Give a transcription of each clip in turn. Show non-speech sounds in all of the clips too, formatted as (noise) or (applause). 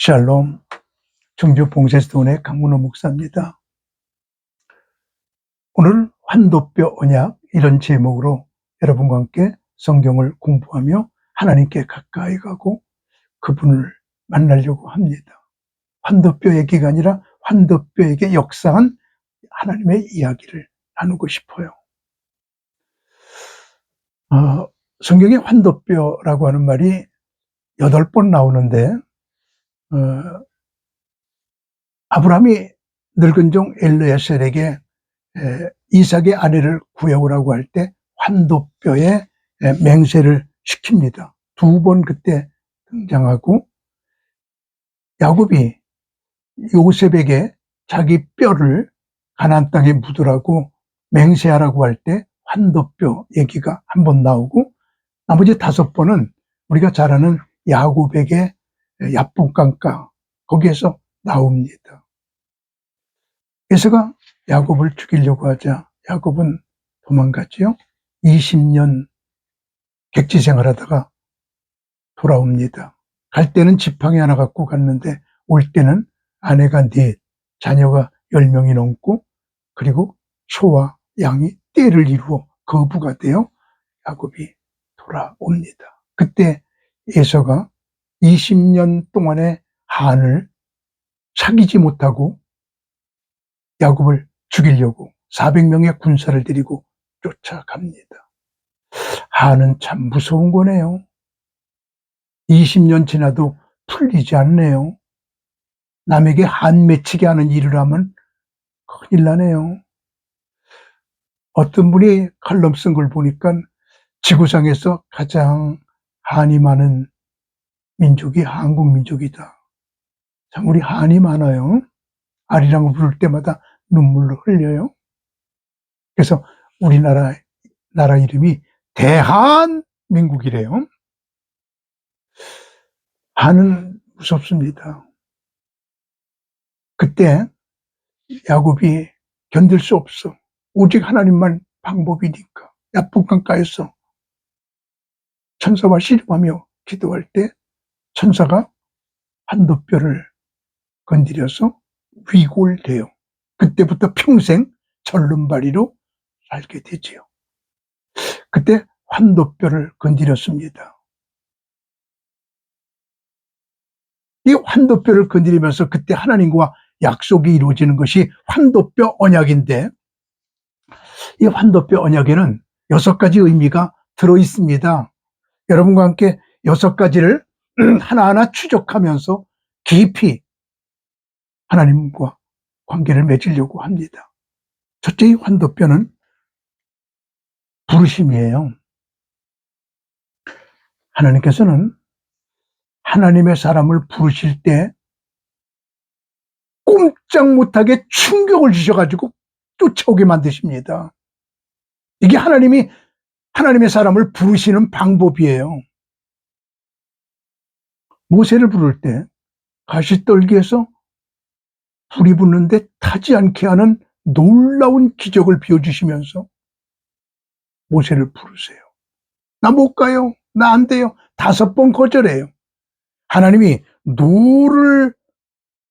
샬롬, 청주 봉쇄스톤의 강문호 목사입니다. 오늘 환도뼈 언약 이런 제목으로 여러분과 함께 성경을 공부하며 하나님께 가까이 가고 그분을 만나려고 합니다. 환도뼈 얘기가 아니라 환도뼈에게 역사한 하나님의 이야기를 나누고 싶어요. 어, 성경에 환도뼈라고 하는 말이 여덟 번 나오는데 어, 아브라함이 늙은 종 엘르에셀에게 에, 이삭의 아내를 구해오라고 할 때 환도뼈에 에, 맹세를 시킵니다. 두 번 그때 등장하고 야곱이 요셉에게 자기 뼈를 가나안 땅에 묻으라고 맹세하라고 할 때 환도뼈 얘기가 한 번 나오고 나머지 다섯 번은 우리가 잘 아는 야곱에게 야복강가 거기에서 나옵니다. 에서가 야곱을 죽이려고 하자 야곱은 도망갔지요. 20년 객지 생활하다가 돌아옵니다. 갈 때는 지팡이 하나 갖고 갔는데 올 때는 아내가 넷, 자녀가 10명이 넘고 그리고 소와 양이 떼를 이루어 거부가 되어 야곱이 돌아옵니다. 그때 에서가 20년 동안의 한을 사귀지 못하고 야곱을 죽이려고 400명의 군사를 데리고 쫓아갑니다. 한은 참 무서운 거네요. 20년 지나도 풀리지 않네요. 남에게 한 맺히게 하는 일을 하면 큰일 나네요. 어떤 분이 칼럼 쓴 걸 보니까 지구상에서 가장 한이 많은 민족이 한국 민족이다. 참 우리 한이 많아요. 아리랑 부를 때마다 눈물로 흘려요. 그래서 우리나라 나라 이름이 대한민국이래요. 한은 무섭습니다. 그때 야곱이 견딜 수 없어. 오직 하나님만 방법이니까. 야복강가에서 천사와 씨름하며 기도할 때 천사가 한도뼈를 건드려서 위골돼요. 그때부터 평생 절름발이로 살게 되지요. 그때 환도뼈를 건드렸습니다. 이 환도뼈를 건드리면서 그때 하나님과 약속이 이루어지는 것이 환도뼈 언약인데 이 환도뼈 언약에는 여섯 가지 의미가 들어 있습니다. 여러분과 함께 여섯 가지를 (clears throat) 하나하나 추적하면서 깊이 하나님과 관계를 맺으려고 합니다. 첫째 이 환도뼈는 부르심이에요. 하나님께서는 하나님의 사람을 부르실 때 꼼짝 못하게 충격을 주셔가지고 쫓아오게 만드십니다. 이게 하나님이 하나님의 사람을 부르시는 방법이에요. 모세를 부를 때 가시떨기에서 불이 붙는데 타지 않게 하는 놀라운 기적을 비워주시면서 모세를 부르세요. 나 못 가요. 나 안 돼요. 다섯 번 거절해요. 하나님이 노를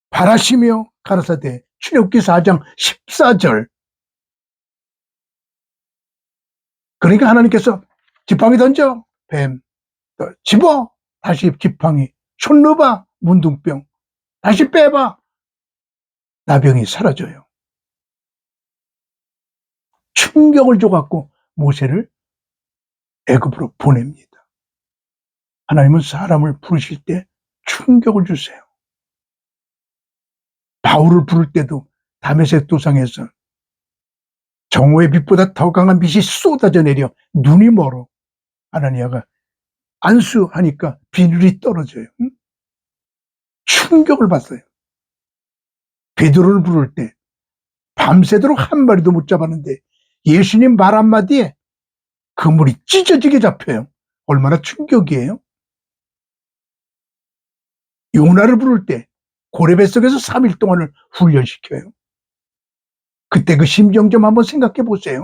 바라시며 가라사대 출애굽기 4장 14절 그러니까 하나님께서 지팡이 던져 뱀 집어 다시 지팡이 손 넣어봐 문둥병. 다시 빼봐. 나병이 사라져요. 충격을 줘갖고 모세를 애굽으로 보냅니다. 하나님은 사람을 부르실 때 충격을 주세요. 바울을 부를 때도 다메섹 도상에서 정오의 빛보다 더 강한 빛이 쏟아져 내려 눈이 멀어 아나니아가 안수하니까 비늘이 떨어져요. 응? 충격을 받어요. 베드로를 부를 때 밤새도록 한 마리도 못 잡았는데 예수님 말 한마디에 그물이 찢어지게 잡혀요. 얼마나 충격이에요? 요나를 부를 때 고래배 속에서 3일 동안을 훈련시켜요. 그때 그 심정 좀 한번 생각해 보세요.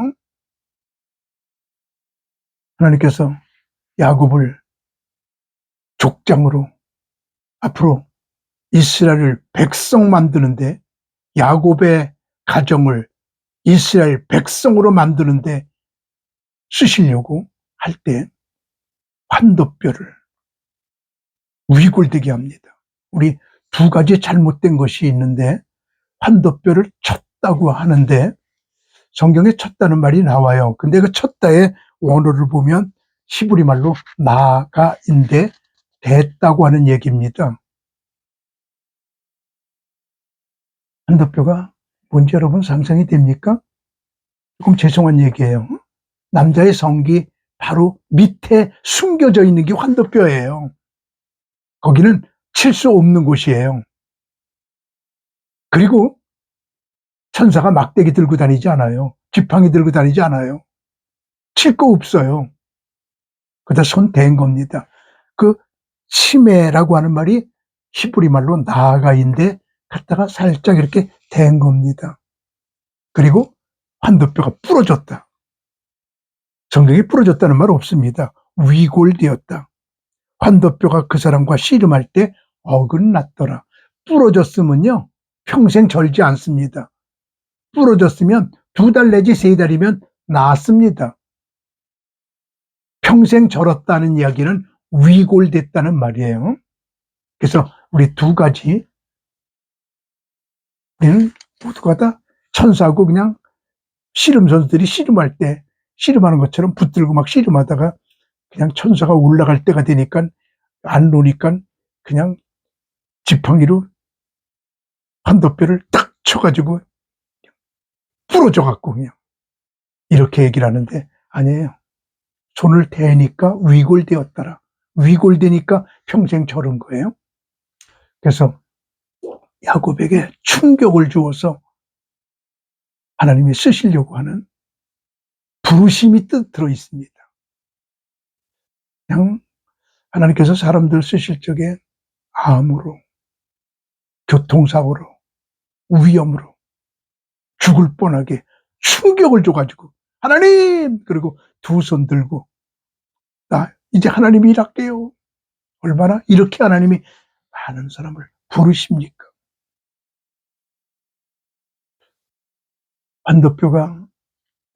하나님께서 야곱을 족장으로 앞으로 이스라엘 백성 만드는데 야곱의 가정을 이스라엘 백성으로 만드는데 쓰시려고 할 때 환도뼈를 위골되게 합니다. 우리 두 가지 잘못된 것이 있는데 환도뼈를 쳤다고 하는데 성경에 쳤다는 말이 나와요. 근데 그 쳤다의 원어를 보면 히브리 말로 나가인데 됐다고 하는 얘기입니다. 환도뼈가 뭔지 여러분 상상이 됩니까? 조금 죄송한 얘기예요. 남자의 성기 바로 밑에 숨겨져 있는 게 환도뼈예요. 거기는 칠 수 없는 곳이에요. 그리고 천사가 막대기 들고 다니지 않아요. 지팡이 들고 다니지 않아요. 칠 거 없어요. 그다 손 댄 겁니다. 그 치매라고 하는 말이 히브리 말로 나아가인데 갖다가 살짝 이렇게 댄 겁니다. 그리고 환도뼈가 부러졌다. 성경에 부러졌다는 말 없습니다. 위골되었다. 환도뼈가 그 사람과 씨름할 때 어긋났더라. 부러졌으면요, 평생 절지 않습니다. 부러졌으면 두 달 내지 세 달이면 나았습니다. 평생 절었다는 이야기는 위골됐다는 말이에요. 그래서 우리 두 가지 우리는 모두가 다 천사하고 그냥 씨름 선수들이 씨름할 때 씨름하는 것처럼 붙들고 막 씨름하다가 그냥 천사가 올라갈 때가 되니까 안 노니까 그냥 지팡이로 한도뼈를 딱 쳐가지고 부러져 갖고 그냥 이렇게 얘기를 하는데 아니에요. 손을 대니까 위골되었더라. 위골되니까 평생 저런 거예요. 그래서 야곱에게 충격을 주어서 하나님이 쓰시려고 하는 부르심이 뜻 들어 있습니다. 그냥 하나님께서 사람들 쓰실 적에 암으로, 교통사고로, 위험으로 죽을 뻔하게 충격을 줘가지고 하나님 그리고 두 손 들고 나 이제 하나님이 일할게요. 얼마나 이렇게 하나님이 많은 사람을 부르십니까? 반도뼈가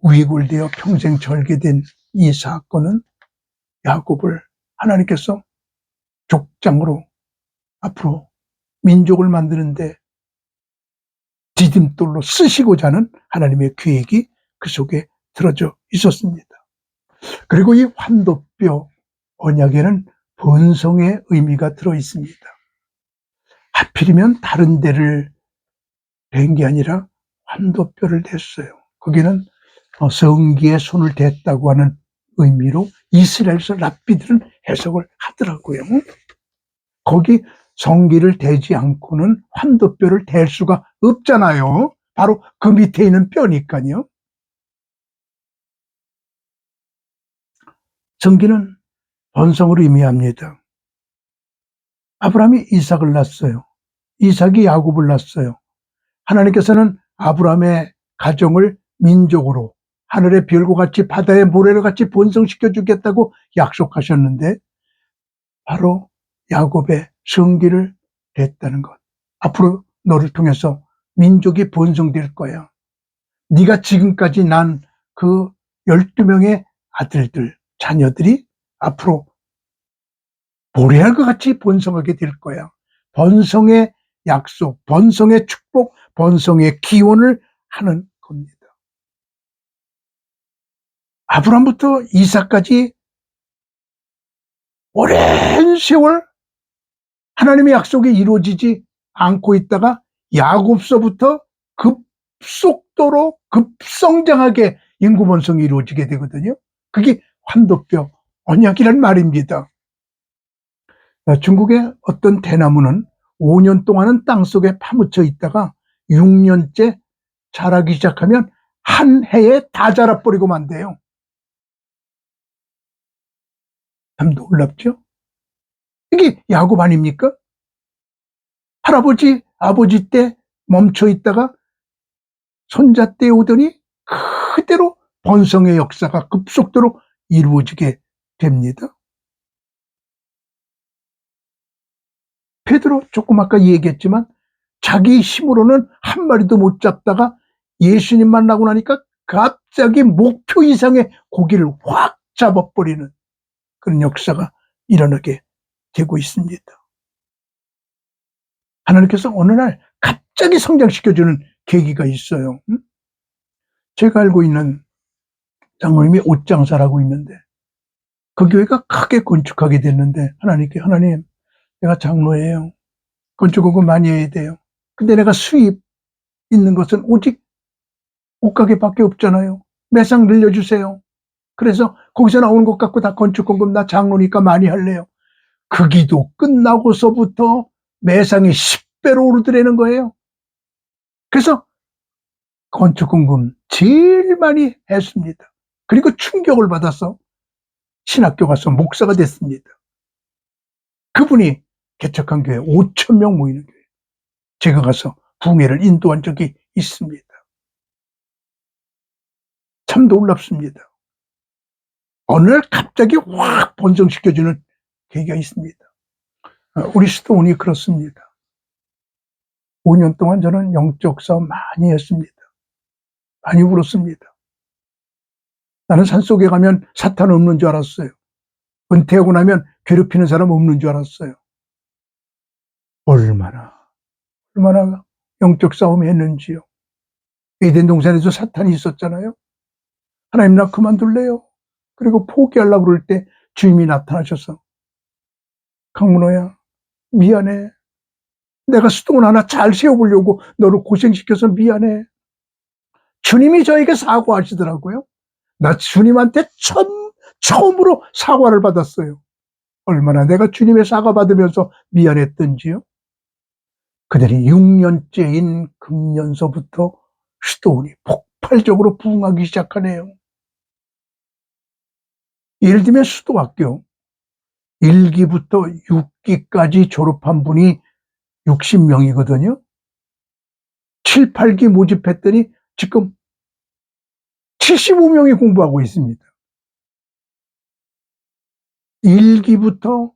위골 되어 평생 절개된 이 사건은 야곱을 하나님께서 족장으로 앞으로 민족을 만드는데 디딤돌로 쓰시고자 하는 하나님의 계획이 그 속에 들어져 있었습니다. 그리고 이 환도뼈 언약에는 번성의 의미가 들어 있습니다. 하필이면 다른 데를 댄게 아니라 환도뼈를 댔어요. 거기는 어, 성기에 손을 댔다고 하는 의미로 이스라엘에서 랍비들은 해석을 하더라고요. 거기 성기를 대지 않고는 환도뼈를 댈 수가 없잖아요. 바로 그 밑에 있는 뼈니까요. 성기는 번성을 의미합니다. 아브라함이 이삭을 낳았어요. 이삭이 야곱을 낳았어요. 하나님께서는 아브라함의 가정을 민족으로 하늘의 별과 같이 바다의 모래를 같이 번성시켜 주겠다고 약속하셨는데 바로 야곱의 성기를 냈다는 것. 앞으로 너를 통해서 민족이 번성될 거야. 네가 지금까지 난 그 12명의 아들들, 자녀들이 앞으로 모래알 과 같이 번성하게 될 거야. 번성의 약속, 번성의 축복, 번성의 기원을 하는 겁니다. 아브라함부터 이삭까지 오랜 세월 하나님의 약속이 이루어지지 않고 있다가 야곱서부터 급속도로 급성장하게 인구 번성이 이루어지게 되거든요. 그게 환도뼈 언약이란 말입니다. 중국의 어떤 대나무는 5년 동안은 땅 속에 파묻혀 있다가 6년째 자라기 시작하면 한 해에 다 자라버리고 만대요. 참 놀랍죠? 이게 야곱 아닙니까? 할아버지, 아버지 때 멈춰 있다가 손자 때 오더니 그대로 번성의 역사가 급속도로 이루어지게 됩니다. 베드로 조금 아까 얘기했지만 자기 힘으로는 한 마리도 못 잡다가 예수님 만나고 나니까 갑자기 목표 이상의 고기를 확 잡아버리는 그런 역사가 일어나게 되고 있습니다. 하나님께서 어느 날 갑자기 성장시켜주는 계기가 있어요. 응? 제가 알고 있는 장모님이 옷장사라고 있는데 그 교회가 크게 건축하게 됐는데 하나님께 하나님 내가 장로예요. 건축공부 많이 해야 돼요. 근데 내가 수입 있는 것은 오직 옷가게밖에 없잖아요. 매상 늘려주세요. 그래서 거기서 나오는 것 갖고 다 건축공급 나 장로니까 많이 할래요. 그 기도 끝나고서부터 매상이 10배로 오르더라는 거예요. 그래서 건축공금 제일 많이 했습니다. 그리고 충격을 받아서 신학교 가서 목사가 됐습니다. 그분이 개척한 교회 5천 명 모이는 교회. 제가 가서 붕해를 인도한 적이 있습니다. 참 놀랍습니다. 어느 날 갑자기 확 번성시켜주는 계기가 있습니다. 어, 우리 수도원이 그렇습니다. 5년 동안 저는 영적 싸움 많이 했습니다. 많이 울었습니다. 나는 산속에 가면 사탄 없는 줄 알았어요. 은퇴하고 나면 괴롭히는 사람 없는 줄 알았어요. 얼마나, 얼마나 영적 싸움 했는지요. 에덴 동산에서 사탄이 있었잖아요. 하나님 나 그만둘래요. 그리고 포기하려고 그럴 때 주님이 나타나셔서 강문호야 미안해. 내가 수동을 하나 잘 세워보려고 너를 고생시켜서 미안해. 주님이 저에게 사과하시더라고요. 나 주님한테 처음, 처음으로 사과를 받았어요. 얼마나 내가 주님의 사과 받으면서 미안했던지요. 그들이 6년째인 금년서부터 수도원이 폭발적으로 부흥하기 시작하네요. 예를 들면 수도학교 1기부터 6기까지 졸업한 분이 60명이거든요. 7, 8기 모집했더니 지금 75명이 공부하고 있습니다. 1기부터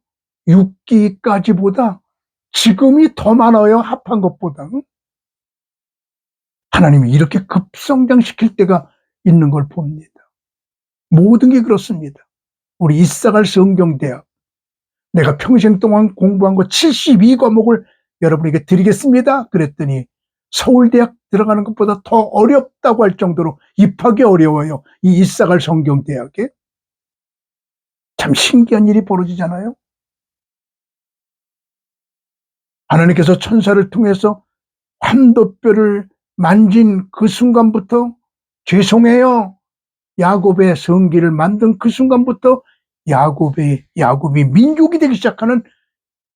6기까지보다 지금이 더 많아요. 합한 것보다. 하나님이 이렇게 급성장시킬 때가 있는 걸 봅니다. 모든 게 그렇습니다. 우리 이사갈 성경대학. 내가 평생 동안 공부한 거 72과목을 여러분에게 드리겠습니다. 그랬더니 서울대학 들어가는 것보다 더 어렵다고 할 정도로 입학이 어려워요. 이 이사갈 성경대학에. 참 신기한 일이 벌어지잖아요. 하나님께서 천사를 통해서 환도뼈를 만진 그 순간부터 죄송해요. 야곱의 성기를 만든 그 순간부터 야곱의 야곱이 민족이 되기 시작하는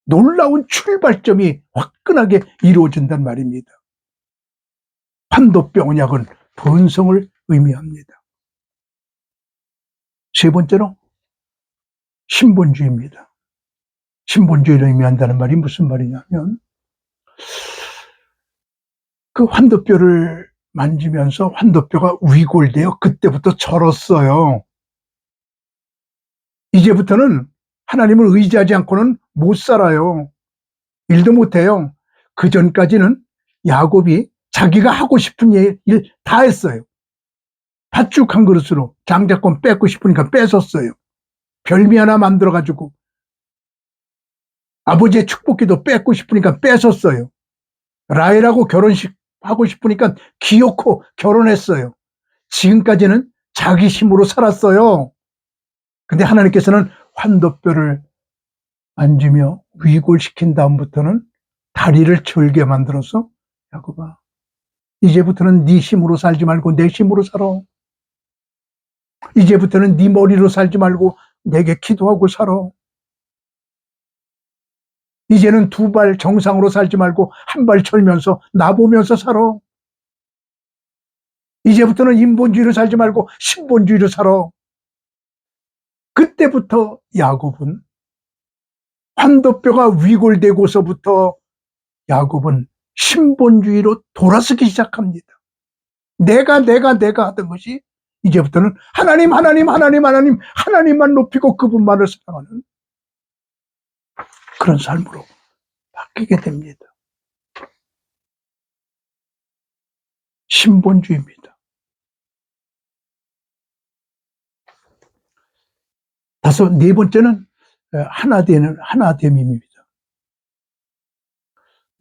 놀라운 출발점이 화끈하게 이루어진단 말입니다. 판도뼈 언약은 번성을 의미합니다. 세 번째로 신본주의입니다. 신본주의를 의미한다는 말이 무슨 말이냐면 그 환도뼈를 만지면서 환도뼈가 위골되어 그때부터 절었어요. 이제부터는 하나님을 의지하지 않고는 못 살아요. 일도 못 해요. 그 전까지는 야곱이 자기가 하고 싶은 일 다 했어요. 팥죽 한 그릇으로 장자권 뺏고 싶으니까 뺏었어요. 별미 하나 만들어가지고 아버지의 축복기도 뺏고 싶으니까 뺏었어요. 라헬하고 결혼식 하고 싶으니까 기어코 결혼했어요. 지금까지는 자기 힘으로 살았어요. 근데 하나님께서는 환도뼈를 만지며 위골시킨 다음부터는 다리를 절게 만들어서 야곱아 이제부터는 네 힘으로 살지 말고 내 힘으로 살아. 이제부터는 네 머리로 살지 말고 내게 기도하고 살아. 이제는 두 발 정상으로 살지 말고 한 발 철면서 나보면서 살아. 이제부터는 인본주의로 살지 말고 신본주의로 살아. 그때부터 야곱은 환도뼈가 위골되고서부터 야곱은 신본주의로 돌아서기 시작합니다. 내가 내가 내가 하던 것이 이제부터는 하나님 하나님 하나님 하나님 하나님만 높이고 그분만을 사랑하는 그런 삶으로 바뀌게 됩니다. 신본주의입니다. 다섯, 네 번째는 어, 하나 되는, 하나 됨입니다.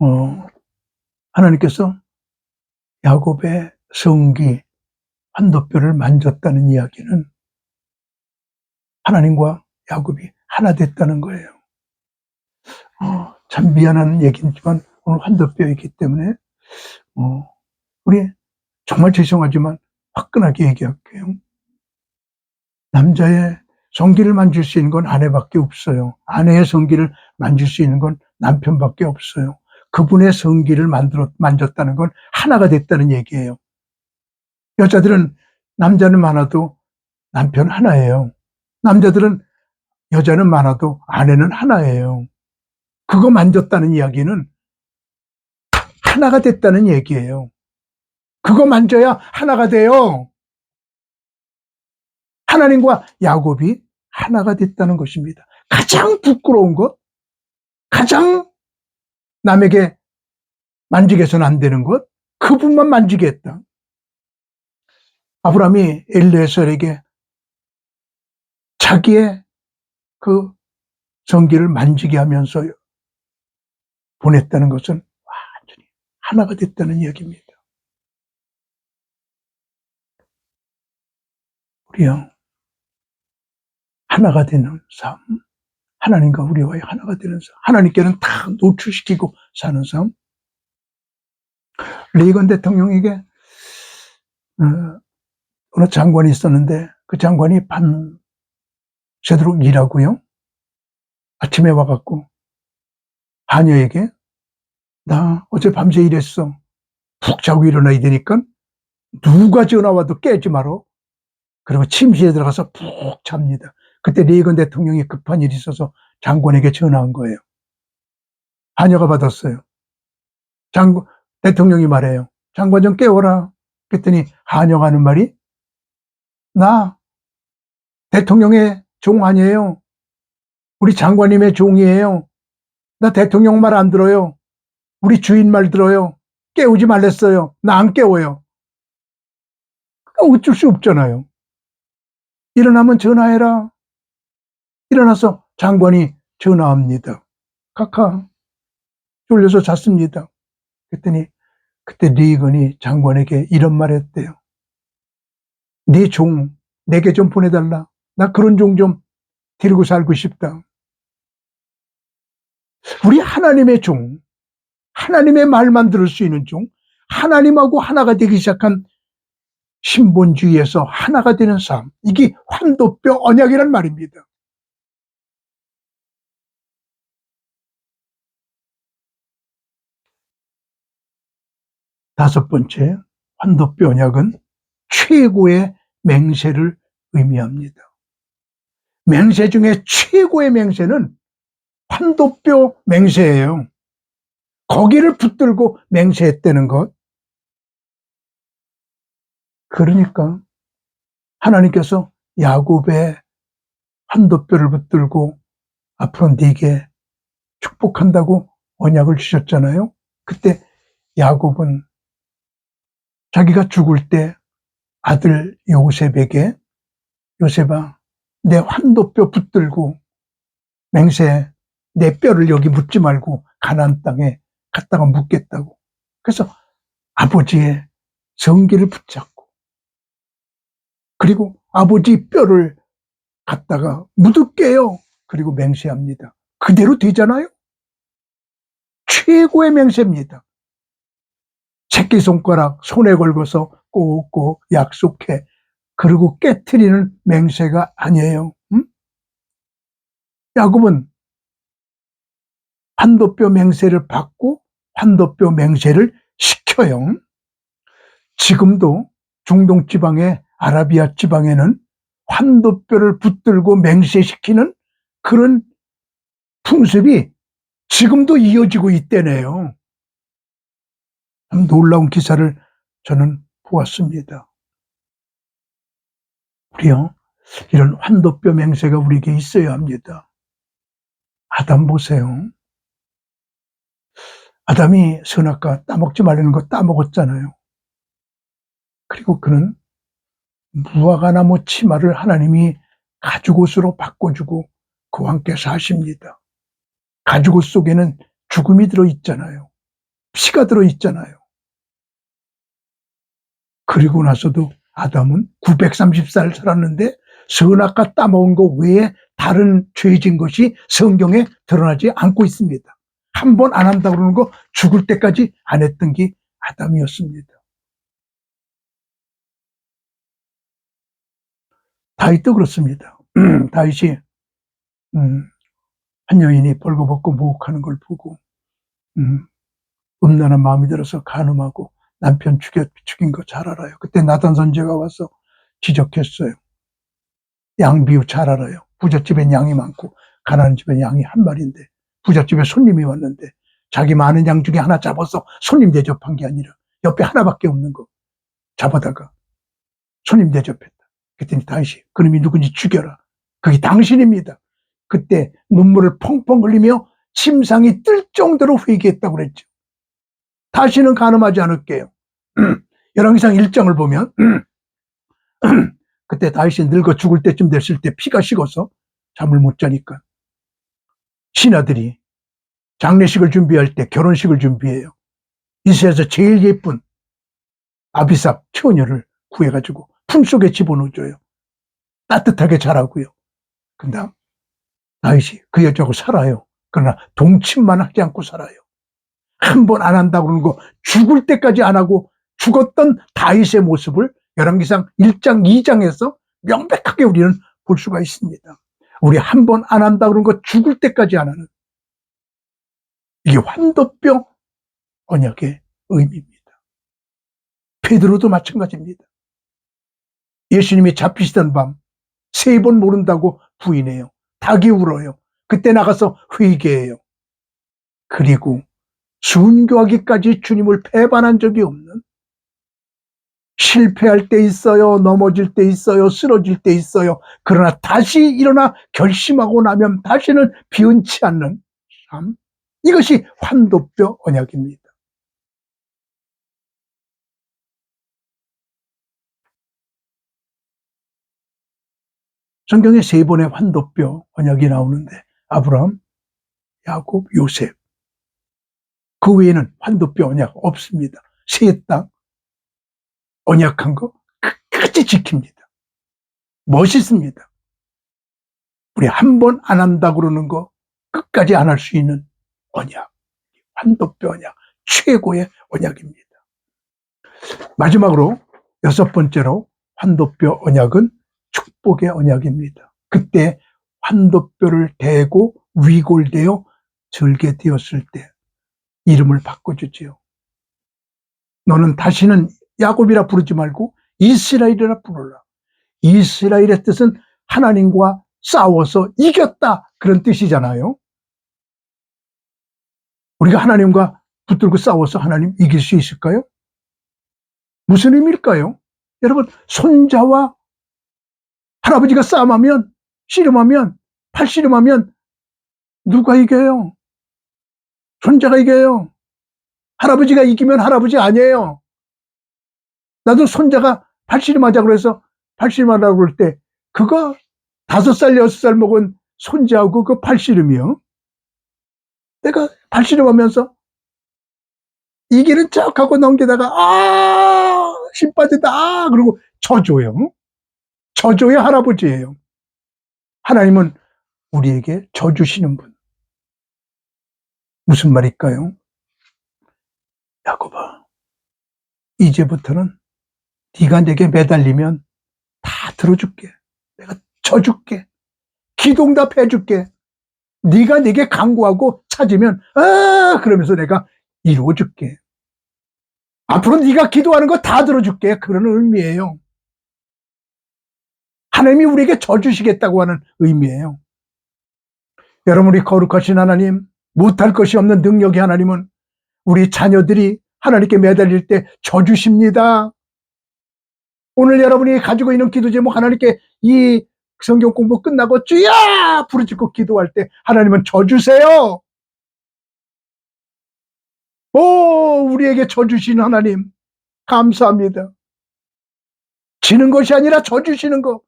어, 하나님께서 야곱의 성기, 한도뼈를 만졌다는 이야기는 하나님과 야곱이 하나 됐다는 거예요. 어, 참 미안한 얘기지만 오늘 한도뼈이기 때문에 어, 우리 정말 죄송하지만 화끈하게 얘기할게요. 남자의 성기를 만질 수 있는 건 아내밖에 없어요. 아내의 성기를 만질 수 있는 건 남편밖에 없어요. 그분의 성기를 만들어 만졌다는 건 하나가 됐다는 얘기예요. 여자들은 남자는 많아도 남편 하나예요. 남자들은 여자는 많아도 아내는 하나예요. 그거 만졌다는 이야기는 하나가 됐다는 얘기예요. 그거 만져야 하나가 돼요. 하나님과 야곱이 하나가 됐다는 것입니다. 가장 부끄러운 것, 가장 남에게 만지게 해서는 안 되는 것, 그분만 만지게 했다. 아브라함이 엘리에셀에게 자기의 그 성기를 만지게 하면서 보냈다는 것은 완전히 하나가 됐다는 이야기입니다. 우리요, 하나가 되는 삶, 하나님과 우리와의 하나가 되는 삶, 하나님께는 다 노출시키고 사는 삶. 레이건 대통령에게 어, 어느 장관이 있었는데 그 장관이 밤 새도록 일하고요. 아침에 와갖고 하녀에게 나 어제 밤새 일했어. 푹 자고 일어나야 되니까 누가 전화 와도 깨지 마라. 그리고 침실에 들어가서 푹 잡니다. 그때 레이건 대통령이 급한 일이 있어서 장관에게 전화한 거예요. 하녀가 받았어요. 장관, 대통령이 말해요. 장관 좀 깨워라. 그랬더니 하녀가 하는 말이 나 대통령의 종 아니에요. 우리 장관님의 종이에요. 나 대통령 말 안 들어요. 우리 주인 말 들어요. 깨우지 말랬어요. 나 안 깨워요. 어쩔 수 없잖아요. 일어나면 전화해라. 일어나서 장관이 전화합니다. 카카 졸려서 잤습니다. 그랬더니 그때 리건이 장관에게 이런 말 했대요. 네 종 내게 좀 보내달라. 나 그런 종 좀 데리고 살고 싶다. 우리 하나님의 종, 하나님의 말만 들을 수 있는 종, 하나님하고 하나가 되기 시작한 신본주의에서 하나가 되는 삶. 이게 환도뼈 언약이란 말입니다. 다섯 번째, 환도뼈 언약은 최고의 맹세를 의미합니다. 맹세 중에 최고의 맹세는 환도뼈 맹세예요. 거기를 붙들고 맹세했다는 것. 그러니까 하나님께서 야곱의 환도뼈를 붙들고 앞으로 네게 축복한다고 언약을 주셨잖아요. 그때 야곱은 자기가 죽을 때 아들 요셉에게 요셉아 내 환도뼈 붙들고 맹세 내 뼈를 여기 묻지 말고 가나안 땅에 갔다가 묻겠다고. 그래서 아버지의 성기를 붙잡고 그리고 아버지 뼈를 갖다가 묻을게요. 그리고 맹세합니다. 그대로 되잖아요. 최고의 맹세입니다. 새끼 손가락 손에 걸고서 꼭꼭 약속해. 그리고 깨트리는 맹세가 아니에요. 응? 야곱은 환도뼈 맹세를 받고 환도뼈 맹세를 시켜요. 지금도 중동 지방의 아라비아 지방에는 환도뼈를 붙들고 맹세시키는 그런 풍습이 지금도 이어지고 있대네요. 참 놀라운 기사를 저는 보았습니다. 우리요, 이런 환도뼈 맹세가 우리에게 있어야 합니다. 아담 보세요. 아담이 선악과 따먹지 말라는 거 따먹었잖아요. 그리고 그는 무화과나무 치마를 하나님이 가죽옷으로 바꿔주고 그와 함께 사십니다. 가죽옷 속에는 죽음이 들어있잖아요. 피가 들어있잖아요. 그리고 나서도 아담은 930살 살았는데 선악과 따먹은 것 외에 다른 죄진 것이 성경에 드러나지 않고 있습니다. 한 번 안 한다 그러는 거 죽을 때까지 안 했던 게 아담이었습니다. 다윗도 그렇습니다. (clears throat) 다윗이 음, 한 여인이 벌거벗고 모욕하는 걸 보고 음, 음란한 마음이 들어서 간음하고 남편 죽여, 죽인 거 잘 알아요. 그때 나단 선제가 와서 지적했어요. 양 비유 잘 알아요. 부잣집엔 양이 많고 가난한 집엔 양이 한 마리인데 부잣집에 손님이 왔는데 자기 많은 양 중에 하나 잡아서 손님 대접한 게 아니라 옆에 하나밖에 없는 거 잡아다가 손님 대접했다. 그랬더니 다시 그놈이 누군지 죽여라. 그게 당신입니다. 그때 눈물을 펑펑 흘리며 침상이 뜰 정도로 회개했다고 그랬죠. 다시는 가늠하지 않을게요. (clears throat) 열왕기상 1장을 보면 (clears throat) 그때 다윗이 늙어 죽을 때쯤 됐을 때 피가 식어서 잠을 못 자니까 신하들이 장례식을 준비할 때 결혼식을 준비해요. 이세에서 제일 예쁜 아비삽 처녀를 구해가지고 품속에 집어넣어줘요. 따뜻하게 자라고요. 근데 다윗이 그 여자하고 살아요. 그러나 동침만 하지 않고 살아요. 한 번 안 한다고 그러는 거 죽을 때까지 안 하고 죽었던 다윗의 모습을 열왕기상 1장, 2장에서 명백하게 우리는 볼 수가 있습니다. 우리 한 번 안 한다 그런 거 죽을 때까지 안 하는 이게 환도병 언약의 의미입니다. 베드로도 마찬가지입니다. 예수님이 잡히시던 밤 세 번 모른다고 부인해요. 닭이 울어요. 그때 나가서 회개해요. 그리고 순교하기까지 주님을 배반한 적이 없는 실패할 때 있어요. 넘어질 때 있어요. 쓰러질 때 있어요. 그러나 다시 일어나 결심하고 나면 다시는 비운치 않는 삶. 이것이 환도뼈 언약입니다. 성경에 세 번의 환도뼈 언약이 나오는데 아브라함, 야곱, 요셉. 그 외에는 환도뼈 언약 없습니다. 세 땅 언약한 거 끝까지 지킵니다. 멋있습니다. 우리 한 번 안 한다 그러는 거 끝까지 안 할 수 있는 언약. 환도뼈 언약. 최고의 언약입니다. 마지막으로 여섯 번째로 환도뼈 언약은 축복의 언약입니다. 그때 환도뼈를 대고 위골되어 절게 되었을 때 이름을 바꿔주지요. 너는 다시는 야곱이라 부르지 말고 이스라엘이라 부르라. 이스라엘의 뜻은 하나님과 싸워서 이겼다. 그런 뜻이잖아요. 우리가 하나님과 붙들고 싸워서 하나님 이길 수 있을까요? 무슨 의미일까요? 여러분, 손자와 할아버지가 싸움하면, 씨름하면, 팔씨름하면 누가 이겨요? 손자가 이겨요. 할아버지가 이기면 할아버지 아니에요. 나도 손자가 팔씨름하자 그래서 팔씨름하라고 그럴 때 그거 다섯 살 여섯 살 먹은 손자하고 그 팔씨름이요. 내가 팔씨름하면서 이기는 척 하고 넘기다가 아 힘 빠진다 아 그리고 저줘요. 저줘의 할아버지예요. 하나님은 우리에게 져주시는 분. 무슨 말일까요? 야곱아, 이제부터는 네가 내게 매달리면 다 들어줄게. 내가 져줄게. 기동답 해줄게. 네가 내게 강구하고 찾으면 아 그러면서 내가 이루어줄게. 앞으로 네가 기도하는 거 다 들어줄게. 그런 의미예요. 하나님이 우리에게 져주시겠다고 하는 의미예요. 여러분 우리 거룩하신 하나님 못할 것이 없는 능력의 하나님은 우리 자녀들이 하나님께 매달릴 때 져주십니다. 오늘 여러분이 가지고 있는 기도 제목 하나님께 이 성경 공부 끝나고 주야 부르짖고 기도할 때 하나님은 져주세요. 오, 우리에게 져주신 하나님, 감사합니다. 지는 것이 아니라 져주시는 거,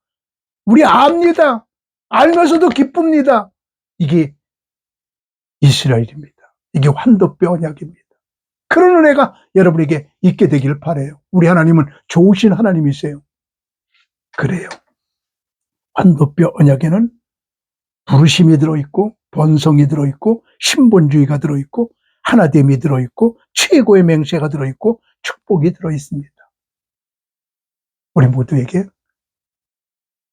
우리 압니다. 알면서도 기쁩니다. 이게 이스라엘입니다. 이게 환도뼈 언약입니다. 그런 은혜가 여러분에게 있게 되길 바래요. 우리 하나님은 좋으신 하나님이세요. 그래요. 환도뼈 언약에는 부르심이 들어있고 번성이 들어있고 신본주의가 들어있고 하나됨이 들어있고 최고의 맹세가 들어있고 축복이 들어있습니다. 우리 모두에게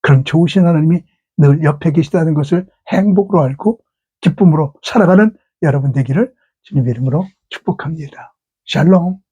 그런 좋으신 하나님이 늘 옆에 계시다는 것을 행복으로 알고 기쁨으로 살아가는 여러분 되기를 주님의 이름으로 축복합니다. 샬롬.